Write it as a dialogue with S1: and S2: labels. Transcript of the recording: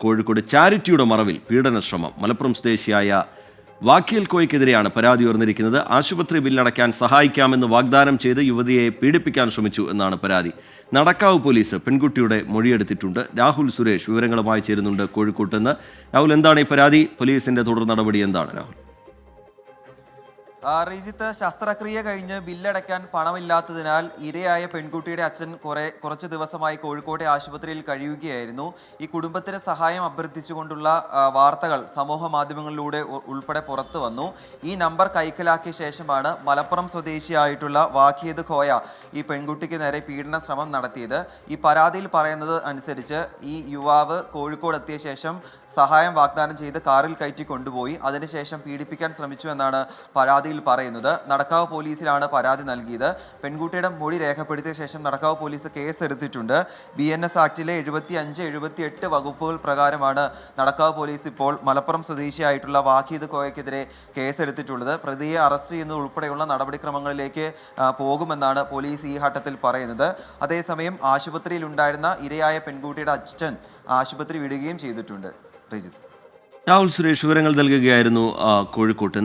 S1: കോഴിക്കോട് ചാരിറ്റിയുടെ മറവിൽ പീഡനശ്രമം. മലപ്പുറം സ്വദേശിയായ വാക്കിയൽ കോയ്ക്കെതിരെയാണ് പരാതി ഉയർന്നിരിക്കുന്നത്. ആശുപത്രി ബില്ലടയ്ക്കാൻ സഹായിക്കാമെന്ന് വാഗ്ദാനം ചെയ്ത് യുവതിയെ പീഡിപ്പിക്കാൻ ശ്രമിച്ചു എന്നാണ് പരാതി. നടക്കാവ് പോലീസ് പെൺകുട്ടിയുടെ മൊഴിയെടുത്തിട്ടുണ്ട്. രാഹുൽ സുരേഷ് വിവരങ്ങളുമായി ചേരുന്നുണ്ട് കോഴിക്കോട്ടെന്ന്. രാഹുൽ എന്താണ് ഈ പരാതി? പോലീസിന്റെ തുടർ നടപടി എന്താണ്? രാഹുൽ.
S2: റീജിത്ത് ശസ്ത്രക്രിയ കഴിഞ്ഞ് ബില്ലടയ്ക്കാൻ പണമില്ലാത്തതിനാൽ ഇരയായ പെൺകുട്ടിയുടെ അച്ഛൻ കുറെ കുറച്ച് ദിവസമായി കോഴിക്കോട്ടെ ആശുപത്രിയിൽ കഴിയുകയായിരുന്നു. ഈ കുടുംബത്തിന് സഹായം അഭ്യർത്ഥിച്ചുകൊണ്ടുള്ള വാർത്തകൾ സമൂഹ മാധ്യമങ്ങളിലൂടെ ഉൾപ്പെടെ പുറത്തു വന്നു. ഈ നമ്പർ കൈക്കലാക്കിയ ശേഷമാണ് മലപ്പുറം സ്വദേശിയായിട്ടുള്ള വാഖിയത് ഖോയ ഈ പെൺകുട്ടിക്ക് നേരെ പീഡന ശ്രമം നടത്തിയത്. ഈ പരാതിയിൽ പറയുന്നത് അനുസരിച്ച് ഈ യുവാവ് കോഴിക്കോട് എത്തിയ ശേഷം സഹായം വാഗ്ദാനം ചെയ്ത് കാറിൽ കയറ്റി കൊണ്ടുപോയി. അതിനുശേഷം പീഡിപ്പിക്കാൻ ശ്രമിച്ചു എന്നാണ് പരാതിയിൽ പറയുന്നത് നടക്കാവ് പോലീസിലാണ് പരാതി നൽകിയത്. പെൺകുട്ടിയുടെ മൊഴി രേഖപ്പെടുത്തിയ ശേഷം നടക്കാവ് പോലീസ് കേസ് എടുത്തിട്ടുണ്ട് ബി എൻ എസ് ആക്ടിലെ എഴുപത്തി അഞ്ച് എഴുപത്തി എട്ട് വകുപ്പുകൾ പ്രകാരമാണ് നടക്കാവ് പോലീസ് ഇപ്പോൾ മലപ്പുറം സ്വദേശിയായിട്ടുള്ള വാഹീദ് കോയക്കെതിരെ കേസ് എടുത്തിട്ടുള്ളത് പ്രതിയെ അറസ്റ്റ് ചെയ്യുന്നത് ഉൾപ്പെടെയുള്ള നടപടിക്രമങ്ങളിലേക്ക് പോകുമെന്നാണ് പോലീസ് ഈ ഘട്ടത്തിൽ പറയുന്നത്. അതേസമയം ആശുപത്രിയിൽ ഉണ്ടായിരുന്ന ഇരയായ പെൺകുട്ടിയുടെ അച്ഛൻ ആശുപത്രി വിടുകയും ചെയ്തിട്ടുണ്ട്.
S1: രാഹുൽ സുരേഷ് വിവരങ്ങൾ നൽകുകയായിരുന്നു കോഴിക്കോട്ട്.